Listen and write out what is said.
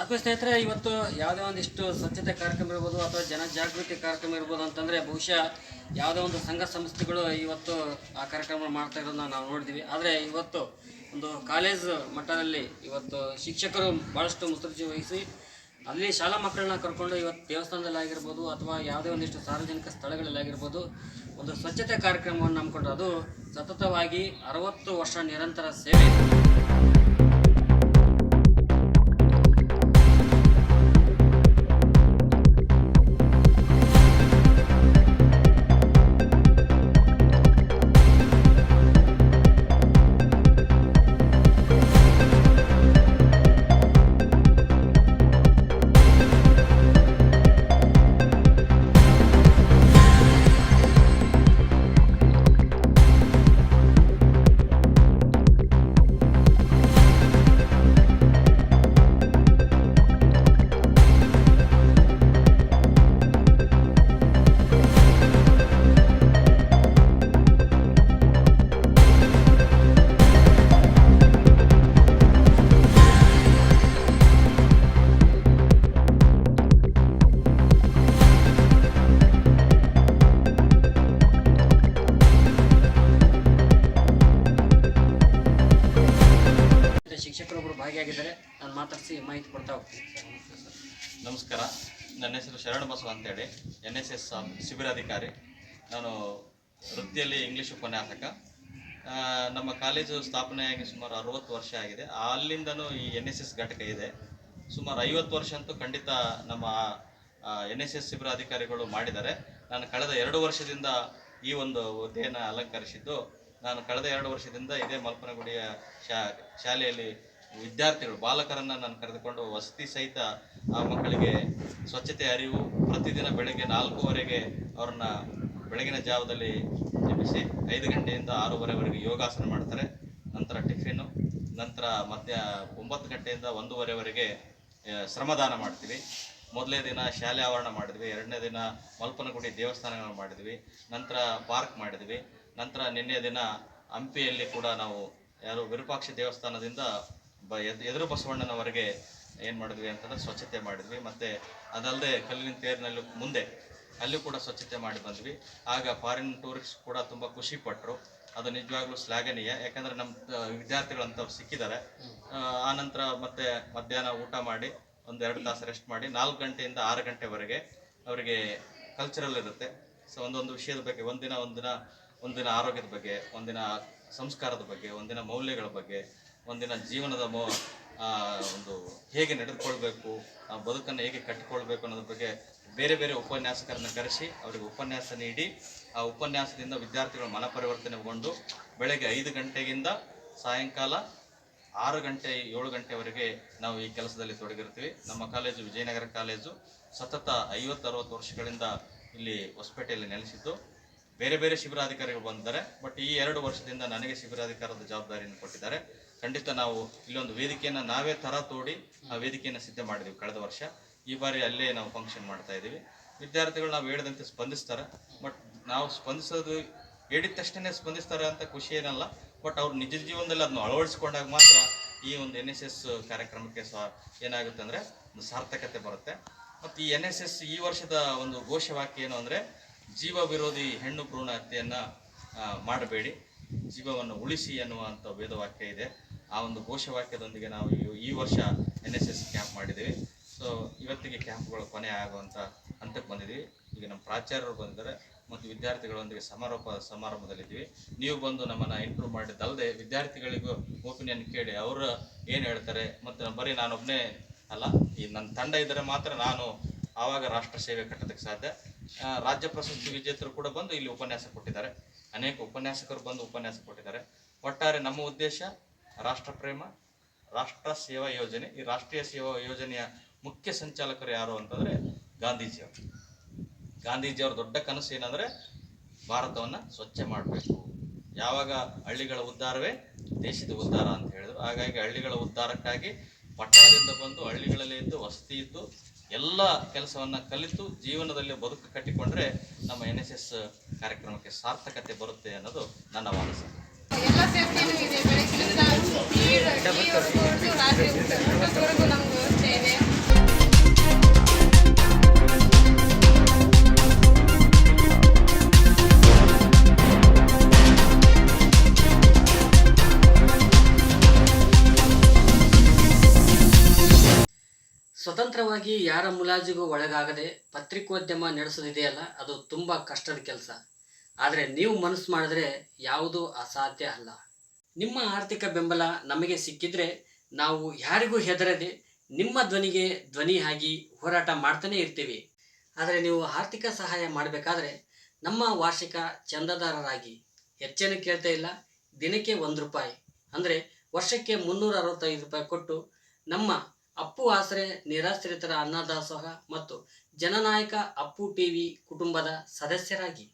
ಆತ್ಮ ಸ್ನೇಹಿತರೆ, ಇವತ್ತು ಯಾವುದೇ ಒಂದಿಷ್ಟು ಸ್ವಚ್ಛತೆ ಕಾರ್ಯಕ್ರಮ ಇರ್ಬೋದು ಅಥವಾ ಜನಜಾಗೃತಿ ಕಾರ್ಯಕ್ರಮ ಇರ್ಬೋದು ಅಂತಂದರೆ ಬಹುಶಃ ಯಾವುದೇ ಒಂದು ಸಂಘ ಸಂಸ್ಥೆಗಳು ಇವತ್ತು ಆ ಕಾರ್ಯಕ್ರಮ ಮಾಡ್ತಾ ಇರೋದನ್ನ ನಾವು ನೋಡಿದ್ವಿ. ಆದರೆ ಇವತ್ತು ಒಂದು ಕಾಲೇಜ್ ಮಟ್ಟದಲ್ಲಿ ಇವತ್ತು ಶಿಕ್ಷಕರು ಭಾಳಷ್ಟು ಮುತುರ್ಜಿ ವಹಿಸಿ ಅಲ್ಲಿ ಶಾಲಾ ಮಕ್ಕಳನ್ನ ಕರ್ಕೊಂಡು ಇವತ್ತು ದೇವಸ್ಥಾನದಲ್ಲಿ ಆಗಿರ್ಬೋದು ಅಥವಾ ಯಾವುದೇ ಒಂದಿಷ್ಟು ಸಾರ್ವಜನಿಕ ಸ್ಥಳಗಳಲ್ಲಿ ಆಗಿರ್ಬೋದು ಒಂದು ಸ್ವಚ್ಛತೆ ಕಾರ್ಯಕ್ರಮವನ್ನು ನಂಬ್ಕೊಂಡ್ರು ಅದು ಸತತವಾಗಿ ಅರವತ್ತು ವರ್ಷ ನಿರಂತರ ಸೇವೆ ಮಾತಾಡಿಸಿ ಮಾಹಿತಿ ಕೊಡ್ತಾ ಹೋಗ್ತೀವಿ ನಮಸ್ಕಾರ. ನನ್ನ ಹೆಸರು ಶರಣ ಬಸವ ಅಂತೇಳಿ. ಎನ್ ಎಸ್ ಎಸ್ ಶಿಬಿರಾಧಿಕಾರಿ ನಾನು ವೃತ್ತಿಯಲ್ಲಿ ಇಂಗ್ಲೀಷ್ ಉಪನ್ಯಾಸಕ. ನಮ್ಮ ಕಾಲೇಜು ಸ್ಥಾಪನೆಯಾಗಿ ಸುಮಾರು ಅರವತ್ತು ವರ್ಷ ಆಗಿದೆ. ಅಲ್ಲಿಂದನೂ ಈ ಎನ್ ಎಸ್ ಎಸ್ ಘಟಕ ಇದೆ. ಸುಮಾರು ಐವತ್ತು ವರ್ಷ ಅಂತೂ ಖಂಡಿತ ನಮ್ಮ ಎನ್ ಎಸ್ ಎಸ್ ಶಿಬಿರಾಧಿಕಾರಿಗಳು ಮಾಡಿದ್ದಾರೆ. ನಾನು ಕಳೆದ ಎರಡು ವರ್ಷದಿಂದ ಈ ಒಂದು ಹುದ್ದೆಯನ್ನು ಅಲಂಕರಿಸಿದ್ದು. ನಾನು ಕಳೆದ ಎರಡು ವರ್ಷದಿಂದ ಇದೇ ಮಲ್ಪನಗುಡಿಯ ಶಾ, ಶಾಲೆಯಲ್ಲಿ ವಿದ್ಯಾರ್ಥಿಗಳು, ಬಾಲಕರನ್ನು ನಾನು ಕರೆದುಕೊಂಡು ವಸತಿ ಸಹಿತ ಆ ಮಕ್ಕಳಿಗೆ ಸ್ವಚ್ಛತೆ, ಅರಿವು ಪ್ರತಿದಿನ ಬೆಳಗ್ಗೆ ನಾಲ್ಕೂವರೆಗೆ ಅವ್ರನ್ನ ಬೆಳಗಿನ ಜಾವದಲ್ಲಿ ಜಪಿಸಿ ಐದು ಗಂಟೆಯಿಂದ ಆರೂವರೆವರೆಗೆ ಯೋಗಾಸನ ಮಾಡ್ತಾರೆ. ನಂತರ ಟಿಫಿನು ನಂತರ ಮಧ್ಯ ಒಂಬತ್ತು ಗಂಟೆಯಿಂದ ಒಂದೂವರೆವರೆಗೆ ಶ್ರಮದಾನ ಮಾಡ್ತೀವಿ. ಮೊದಲನೇ ದಿನ ಶಾಲೆ ಆವರಣ ಮಾಡಿದ್ವಿ, ಎರಡನೇ ದಿನ ಮಲ್ಪನಗುಡಿ ದೇವಸ್ಥಾನಗಳನ್ನು ಮಾಡಿದ್ವಿ, ನಂತರ ಪಾರ್ಕ್ ಮಾಡಿದ್ವಿ, ನಂತರ ನಿನ್ನೆ ದಿನ ಹಂಪಿಯಲ್ಲಿ ಕೂಡ ನಾವು ಯಾರು ವಿರೂಪಾಕ್ಷ ದೇವಸ್ಥಾನದಿಂದ ಬ ಎದ್- ಎದುರು ಬಸವಣ್ಣನವರೆಗೆ ಏನು ಮಾಡಿದ್ವಿ ಅಂತಂದ್ರೆ ಸ್ವಚ್ಛತೆ ಮಾಡಿದ್ವಿ. ಮತ್ತು ಅದಲ್ಲದೆ ಕಲ್ಲಿನ ತೇರಿನಲ್ಲಿ ಮುಂದೆ ಅಲ್ಲಿ ಕೂಡ ಸ್ವಚ್ಛತೆ ಮಾಡಿ ಬಂದ್ವಿ. ಆಗ ಫಾರಿನ್ ಟೂರಿಸ್ಟ್ ಕೂಡ ತುಂಬ ಖುಷಿ ಪಟ್ಟರು ಅದು ನಿಜವಾಗ್ಲೂ ಶ್ಲಾಘನೀಯ. ಯಾಕಂದ್ರೆ ನಮ್ಮ ವಿದ್ಯಾರ್ಥಿಗಳು ವಿದ್ಯಾರ್ಥಿಗಳಂತವ್ರು ಸಿಕ್ಕಿದ್ದಾರೆ. ಆ, ಆ ನಂತರ ಮತ್ತೆ ಮಧ್ಯಾಹ್ನ ಊಟ ಮಾಡಿ ಒಂದು ಎರಡು ತಾಸು ರೆಸ್ಟ್ ಮಾಡಿ ನಾಲ್ಕು ಗಂಟೆಯಿಂದ ಆರು ಗಂಟೆವರೆಗೆ ಅವರಿಗೆ ಕಲ್ಚರಲ್ ಇರುತ್ತೆ. ಸೊ ಒಂದೊಂದು ವಿಷಯದ ಬಗ್ಗೆ ಒಂದಿನ ಒಂದಿನ ಒಂದಿನ ಆರೋಗ್ಯದ ಬಗ್ಗೆ ಒಂದಿನ ಸಂಸ್ಕಾರದ ಬಗ್ಗೆ ಒಂದಿನ ಮೌಲ್ಯಗಳ ಬಗ್ಗೆ ಒಂದಿನ ಜೀವನದ ಒಂದು ಹೇಗೆ ನಡೆದುಕೊಳ್ಬೇಕು ಬದುಕನ್ನು ಹೇಗೆ ಕಟ್ಟಿಕೊಳ್ಬೇಕು ಅನ್ನೋದ್ರ ಬಗ್ಗೆ ಬೇರೆ ಬೇರೆ ಉಪನ್ಯಾಸಕರನ್ನ ಕರೆಸಿ ಅವರಿಗೆ ಉಪನ್ಯಾಸ ನೀಡಿ, ಆ ಉಪನ್ಯಾಸದಿಂದ ವಿದ್ಯಾರ್ಥಿಗಳು ಮನಪರಿವರ್ತನೆಗೊಂಡು ಬೆಳಗ್ಗೆ ಐದು ಗಂಟೆಗಿಂದ ಸಾಯಂಕಾಲ ಆರು ಗಂಟೆ, ಏಳು ಗಂಟೆವರೆಗೆ ನಾವು ಈ ಕೆಲಸದಲ್ಲಿ ತೊಡಗಿರ್ತೀವಿ. ನಮ್ಮ ಕಾಲೇಜು ವಿಜಯನಗರ ಕಾಲೇಜು ಸತತ ಐವತ್ತು ಅರವತ್ತು ವರ್ಷಗಳಿಂದ ಇಲ್ಲಿ ಹೊಸಪೇಟೆಯಲ್ಲಿ ನೆಲೆಸಿದ್ದು. ಬೇರೆ ಬೇರೆ ಶಿಬಿರಾಧಿಕಾರಿಗಳು ಬಂದಿದ್ದಾರೆ, ಬಟ್ ಈ ಎರಡು ವರ್ಷದಿಂದ ನನಗೆ ಶಿಬಿರಾಧಿಕಾರದ ಜವಾಬ್ದಾರಿಯನ್ನು ಕೊಟ್ಟಿದ್ದಾರೆ. ಖಂಡಿತ ನಾವು ಇಲ್ಲೊಂದು ವೇದಿಕೆಯನ್ನು ನಾವೇ ತರ ತೋಡಿ ಆ ವೇದಿಕೆಯನ್ನು ಸಿದ್ಧ ಮಾಡಿದೀವಿ ಕಳೆದ ವರ್ಷ. ಈ ಬಾರಿ ಅಲ್ಲೇ ನಾವು ಫಂಕ್ಷನ್ ಮಾಡ್ತಾ ಇದ್ದೀವಿ ವಿದ್ಯಾರ್ಥಿಗಳು ನಾವು ಹೇಳಿದಂತೆ ಸ್ಪಂದಿಸ್ತಾರೆ. ಬಟ್ ನಾವು ಸ್ಪಂದಿಸೋದು ಹೇಳಿದ ತಕ್ಷಣ ಸ್ಪಂದಿಸ್ತಾರೆ ಅಂತ ಖುಷಿ ಏನಲ್ಲ. ಬಟ್ ಅವ್ರು ನಿಜ ಜೀವನದಲ್ಲಿ ಅದನ್ನು ಅಳವಡಿಸ್ಕೊಂಡಾಗ ಮಾತ್ರ ಈ ಒಂದು ಎನ್ ಎಸ್ ಎಸ್ ಕಾರ್ಯಕ್ರಮಕ್ಕೆ ಸಹ ಏನಾಗುತ್ತೆ ಅಂದರೆ ಒಂದು ಸಾರ್ಥಕತೆ ಬರುತ್ತೆ. ಮತ್ತು ಈ ಎನ್ ಎಸ್ ಎಸ್ ಈ ವರ್ಷದ ಒಂದು ಘೋಷವಾಕ್ಯ ಏನು ಅಂದರೆ ಜೀವ ವಿರೋಧಿ ಹೆಣ್ಣು ಭ್ರೂಣ ಹತ್ಯೆಯನ್ನು ಮಾಡಬೇಡಿ. ಜೀವವನ್ನು ಉಳಿಸಿ ಎನ್ನುವಂಥ ವೇದವಾಕ್ಯ ಇದೆ. ಆ ಒಂದು ಘೋಷವಾಕ್ಯದೊಂದಿಗೆ ನಾವು ಈ- ವರ್ಷ ಎನ್ ಎಸ್ ಎಸ್ ಕ್ಯಾಂಪ್ ಮಾಡಿದ್ದೀವಿ. ಸೊ ಇವತ್ತಿಗೆ ಕ್ಯಾಂಪ್ಗಳು ಕೊನೆ ಆಗುವಂಥ ಹಂತಕ್ಕೆ ಬಂದಿದ್ದೀವಿ. ಈಗ ನಮ್ಮ ಪ್ರಾಚಾರ್ಯರು ಬಂದಿದ್ದಾರೆ ಮತ್ತು ವಿದ್ಯಾರ್ಥಿಗಳೊಂದಿಗೆ ಸಮಾರೋಪ ಸಮಾರಂಭದಲ್ಲಿದ್ದೀವಿ. ನೀವು ಬಂದು ನಮ್ಮನ್ನು ಇಂಪ್ರೂವ್ ಮಾಡಿದ್ದಲ್ಲದೆ ವಿದ್ಯಾರ್ಥಿಗಳಿಗೂ ಒಪಿನಿಯನ್ ಕೇಳಿ ಅವರು ಏನು ಹೇಳ್ತಾರೆ ಮತ್ತು ಬರೀ ನಾನೊಬ್ಬನೇ ಅಲ್ಲ, ಈ ನನ್ನ ತಂಡ ಇದ್ದರೆ ಮಾತ್ರ ನಾನು ಆವಾಗ ರಾಷ್ಟ್ರ ಸೇವೆ ಕಟ್ಟೋದಕ್ಕೆ ಸಾಧ್ಯ. ರಾಜ್ಯ ಪ್ರಶಸ್ತಿ ವಿಜೇತರು ಕೂಡ ಬಂದು ಇಲ್ಲಿ ಉಪನ್ಯಾಸ ಕೊಟ್ಟಿದ್ದಾರೆ. ಅನೇಕ ಉಪನ್ಯಾಸಕರು ಬಂದು ಉಪನ್ಯಾಸ ಕೊಟ್ಟಿದ್ದಾರೆ. ಒಟ್ಟಾರೆ ನಮ್ಮ ಉದ್ದೇಶ ರಾಷ್ಟ್ರ ಪ್ರೇಮ ರಾಷ್ಟ್ರ ಸೇವಾ ಯೋಜನೆ. ಈ ರಾಷ್ಟ್ರೀಯ ಸೇವಾ ಯೋಜನೆಯ ಮುಖ್ಯ ಸಂಚಾಲಕರು ಯಾರು ಅಂತಂದರೆ ಗಾಂಧೀಜಿಯವರು ಗಾಂಧೀಜಿಯವ್ರ ದೊಡ್ಡ ಕನಸು ಏನಂದರೆ ಭಾರತವನ್ನು ಸ್ವಚ್ಛ ಮಾಡಬೇಕು. ಯಾವಾಗ ಹಳ್ಳಿಗಳ ಉದ್ಧಾರವೇ? ದೇಶದ ಉದ್ಧಾರ ಅಂತ ಹೇಳಿದ್ರು. ಹಾಗಾಗಿ ಹಳ್ಳಿಗಳ ಉದ್ಧಾರಕ್ಕಾಗಿ ಪಟ್ಟಣದಿಂದ ಬಂದು ಹಳ್ಳಿಗಳಲ್ಲಿ ಇದ್ದು, ವಸತಿ ಇದ್ದು, ಎಲ್ಲ ಕೆಲಸವನ್ನು ಕಲಿತು ಜೀವನದಲ್ಲಿ ಬದುಕು ಕಟ್ಟಿಕೊಂಡ್ರೆ ನಮ್ಮ ಎನ್ ಕಾರ್ಯಕ್ರಮಕ್ಕೆ ಸಾರ್ಥಕತೆ ಬರುತ್ತೆ ಅನ್ನೋದು ನನ್ನ ವಾದ ಸರ್ ಎಲ್ಲ ಸೇಫ್ಟಿನೂ ಇದೆ ಟೀವರೆಗೂ ರಾತ್ರಿ ಊಟದವರೆಗೂ ನಮ್ಗೆ ವ್ಯವಸ್ಥೆ ಇದೆ ಸ್ವತಂತ್ರವಾಗಿ ಯಾರ ಮುಲಾಜಿಗೂ ಒಳಗಾಗದೆ ಪತ್ರಿಕೋದ್ಯಮ ನಡೆಸೋದಿದೆಯಲ್ಲ, ಅದು ತುಂಬ ಕಷ್ಟದ ಕೆಲಸ. ಆದರೆ ನೀವು ಮನಸ್ಸು ಮಾಡಿದ್ರೆ ಯಾವುದೂ ಅಸಾಧ್ಯ ಅಲ್ಲ. ನಿಮ್ಮ ಆರ್ಥಿಕ ಬೆಂಬಲ ನಮಗೆ ಸಿಕ್ಕಿದ್ರೆ ನಾವು ಯಾರಿಗೂ ಹೆದರದೆ ನಿಮ್ಮ ಧ್ವನಿಗೆ ಧ್ವನಿ ಆಗಿ ಹೋರಾಟ ಮಾಡ್ತಾನೆ ಇರ್ತೀವಿ. ಆದರೆ ನೀವು ಆರ್ಥಿಕ ಸಹಾಯ ಮಾಡಬೇಕಾದ್ರೆ ನಮ್ಮ ವಾರ್ಷಿಕ ಚಂದಾದಾರರಾಗಿ ಹೆಚ್ಚೇನು ಕೇಳ್ತಾ ಇಲ್ಲ. ದಿನಕ್ಕೆ ಒಂದು ರೂಪಾಯಿ. ಅಂದರೆ ವರ್ಷಕ್ಕೆ ಮುನ್ನೂರ ಅರವತ್ತೈದು ರೂಪಾಯಿ ಕೊಟ್ಟು ನಮ್ಮ ಅಪ್ಪು ಆಸರೆ, ನಿರಾಶ್ರಿತರ ಅನ್ನದಾಸೋಹ ಮತ್ತು ಜನನಾಯಕ ಅಪ್ಪು ಟಿವಿ ಕುಟುಂಬದ ಸದಸ್ಯರಾಗಿ